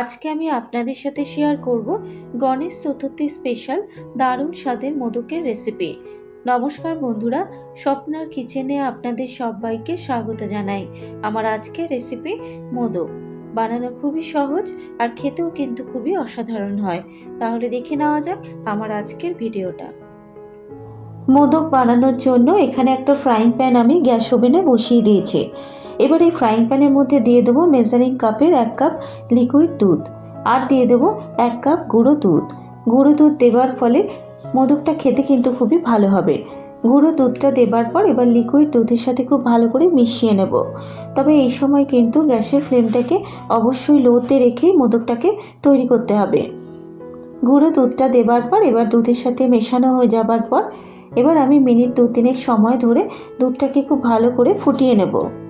আজকে আমি আপনাদের সাথে শেয়ার করব গণেশ চতুর্থী স্পেশাল দারুণ স্বাদের মোদকের রেসিপি নমস্কার বন্ধুরা, স্বপ্নার কিচেনে আপনাদের সবাইকে স্বাগত জানাই। আমার আজকের রেসিপি মোদক। বানানো খুবই সহজ আর খেতেও কিন্তু খুবই অসাধারণ হয়। তাহলে দেখে নেওয়া যাক আমার আজকের ভিডিওটা। মোদক বানানোর জন্য এখানে একটা ফ্রাইং প্যান আমি গ্যাস ওভেনে বসিয়ে দিয়েছি। এবার এই ফ্রাইং প্যানের মধ্যে দিয়ে দেবো মেজারিং কাপের এক কাপ লিকুইড দুধ। আর দিয়ে দেবো এক কাপ গুঁড়ো দুধ। গুঁড়ো দুধ দেওয়ার ফলে মোদকটা খেতে কিন্তু খুবই ভালো হবে। গুঁড়ো দুধটা দেবার পর এবার লিকুইড দুধের সাথে খুব ভালো করে মিশিয়ে নেব। তবে এই সময় কিন্তু গ্যাসের ফ্লেমটাকে অবশ্যই লোতে রেখেই মোদকটাকে তৈরি করতে হবে। গুঁড়ো দুধটা দেবার পর এবার দুধের সাথে মেশানো হয়ে যাবার পর এবার আমি মিনিট দু তিনেক সময় ধরে দুধটাকে খুব ভালো করে ফুটিয়ে নেব।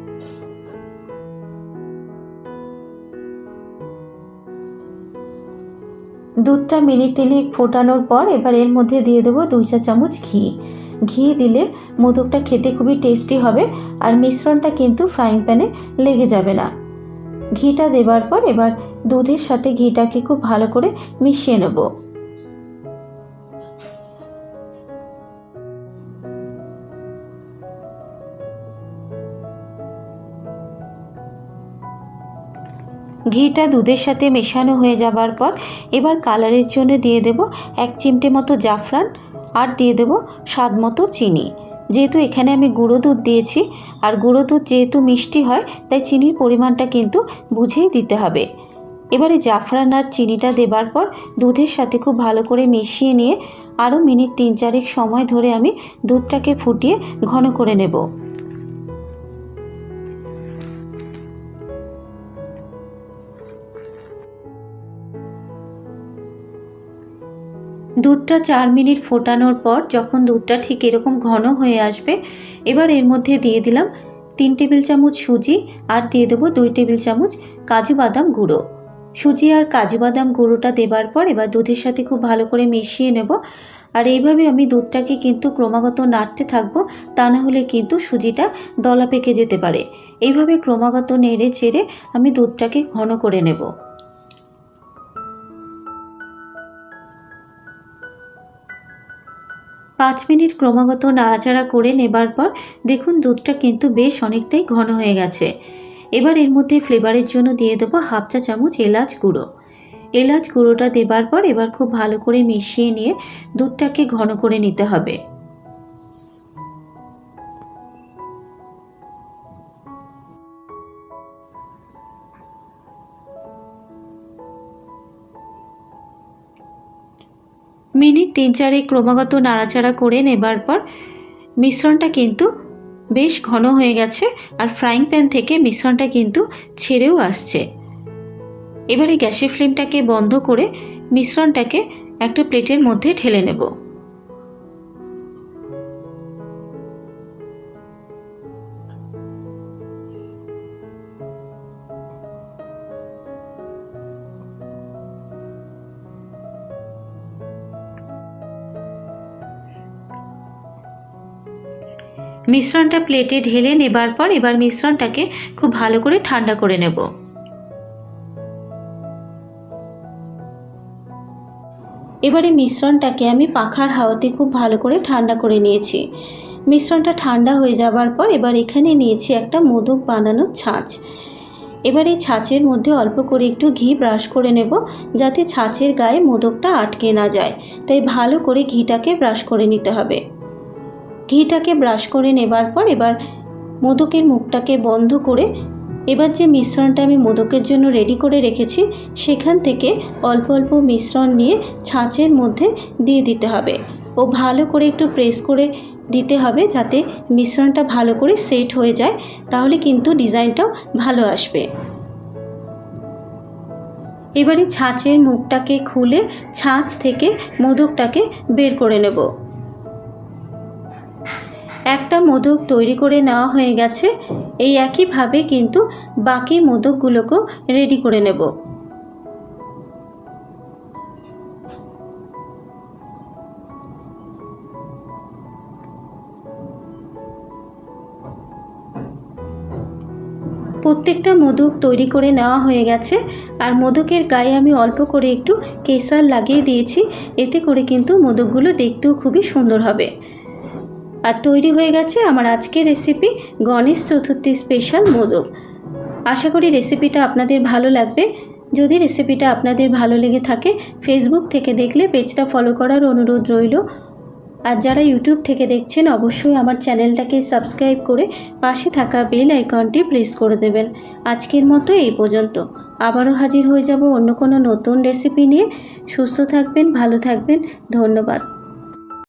দুধটা মিনিট তিনেক ফোটানোর পর এবার এর মধ্যে দিয়ে দেবো দুই চা চামচ ঘি। ঘি দিলে মোদকটা খেতে খুবই টেস্টি হবে আর মিশ্রণটা কিন্তু ফ্রাইং প্যানে লেগে যাবে না। ঘিটা দেবার পর এবার দুধের সাথে ঘিটাকে খুব ভালো করে মিশিয়ে নেব। ঘিটা দুধের সাথে মেশানো হয়ে যাবার পর এবার কালারের জন্য দিয়ে দেব এক চিমটে মতো জাফরান আর দিয়ে দেব স্বাদ মতো চিনি। যেহেতু এখানে আমি গুঁড়ো দুধ দিয়েছি, আর গুঁড়ো দুধ যেহেতু মিষ্টি হয়, তাই চিনির পরিমাণটা কিন্তু বুঝেই দিতে হবে। এবারে জাফরান আর চিনিটা দেবার পর দুধের সাথে খুব ভালো করে মিশিয়ে নিয়ে আরও মিনিট তিন চারেক সময় ধরে আমি দুধটাকে ফুটিয়ে ঘন করে নেব। দুধটা চার মিনিট ফোটানোর পর যখন দুধটা ঠিক এরকম ঘন হয়ে আসবে, এবার এর মধ্যে দিয়ে দিলাম তিন টেবিল চামচ সুজি আর দিয়ে দেবো দুই টেবিল চামচ কাজু বাদাম গুঁড়ো। সুজি আর কাজু বাদাম গুঁড়োটা দেবার পর এবার দুধের সাথে খুব ভালো করে মিশিয়ে নেব। আর এইভাবে আমি দুধটাকে কিন্তু ক্রমাগত নাড়তে থাকব, তা না হলে কিন্তু সুজিটা দলা পেকে যেতে পারে। এইভাবে ক্রমাগত নেড়ে চেড়ে আমি দুধটাকে ঘন করে নেব। পাঁচ মিনিট ক্রমাগত নাড়াচাড়া করে নেবার পর দেখুন দুধটা কিন্তু বেশ অনেকটাই ঘন হয়ে গেছে। এবার এর মধ্যে ফ্লেভারের জন্য দিয়ে দেবো হাফ চা চামচ এলাচ গুঁড়ো। এলাচ গুঁড়োটা দেবার পর এবার খুব ভালো করে মিশিয়ে নিয়ে দুধটাকে ঘন করে নিতে হবে। মিনিট তিন চারে ক্রমাগত নাড়াচাড়া করে নেবার পর মিশ্রণটা কিন্তু বেশ ঘন হয়ে গেছে আর ফ্রাইং প্যান থেকে মিশ্রণটা কিন্তু ছেড়েও আসছে। এবারে গ্যাসের ফ্লেমটাকে বন্ধ করে মিশ্রণটাকে একটা প্লেটের মধ্যে ঠেলে নেব। মিশ্রণটা প্লেটে ঢেলে নেবার পর এবার মিশ্রণটাকে খুব ভালো করে ঠান্ডা করে নেব। এবারে মিশ্রণটাকে আমি পাখার হাওয়াতে খুব ভালো করে ঠান্ডা করে নিয়েছি। মিশ্রণটা ঠান্ডা হয়ে যাবার পর এবার এখানে নিয়েছি একটা মোদক বানানোর ছাঁচ। এবার এই ছাঁচের মধ্যে অল্প করে একটু ঘি ব্রাশ করে নেব যাতে ছাঁচের গায়ে মোদকটা আটকে না যায়। তাই ভালো করে ঘিটাকে ব্রাশ করে নিতে হবে। ঘিটাকে ব্রাশ করে নেবার পর এবার মোদকের মুখটাকে বন্ধ করে এবার যে মিশ্রণটা আমি মোদকের জন্য রেডি করে রেখেছি, সেখান থেকে অল্প অল্প মিশ্রণ নিয়ে ছাঁচের মধ্যে দিয়ে দিতে হবে। ও ভালো করে একটু প্রেস করে দিতে হবে যাতে মিশ্রণটা ভালো করে সেট হয়ে যায়, তাহলে কিন্তু ডিজাইনটাও ভালো আসবে। এবারে ছাঁচের মুখটাকে খুলে ছাঁচ থেকে মোদকটাকে বের করে নেব। একটা মোদক তৈরি করে নেওয়া হয়ে গেছে। এই একইভাবে কিন্তু বাকি মোদকগুলোকেও রেডি করে নেব। প্রত্যেকটা মোদক তৈরি করে নেওয়া হয়ে গেছে। আর মোদকের গায়ে আমি অল্প করে একটু কেসার লাগিয়ে দিয়েছি। এতে করে কিন্তু মোদকগুলো দেখতেও খুবই সুন্দর হবে। আর তৈরি হয়ে গেছে আমার আজকের রেসিপি গণেশ চতুর্থী স্পেশাল মোদক। আশা করি রেসিপিটা আপনাদের ভালো লাগবে। যদি রেসিপিটা আপনাদের ভালো লেগে থাকে ফেসবুক থেকে দেখলে পেজটা ফলো করার অনুরোধ রইল। আর যারা ইউটিউব থেকে দেখছেন, অবশ্যই আমার চ্যানেলটাকে সাবস্ক্রাইব করে পাশে থাকা বেল আইকনটি প্রেস করে দেবেন। আজকের মতো এই পর্যন্ত। আবারও হাজির হয়ে যাব অন্য কোনো নতুন রেসিপি নিয়ে। সুস্থ থাকবেন, ভালো থাকবেন। ধন্যবাদ।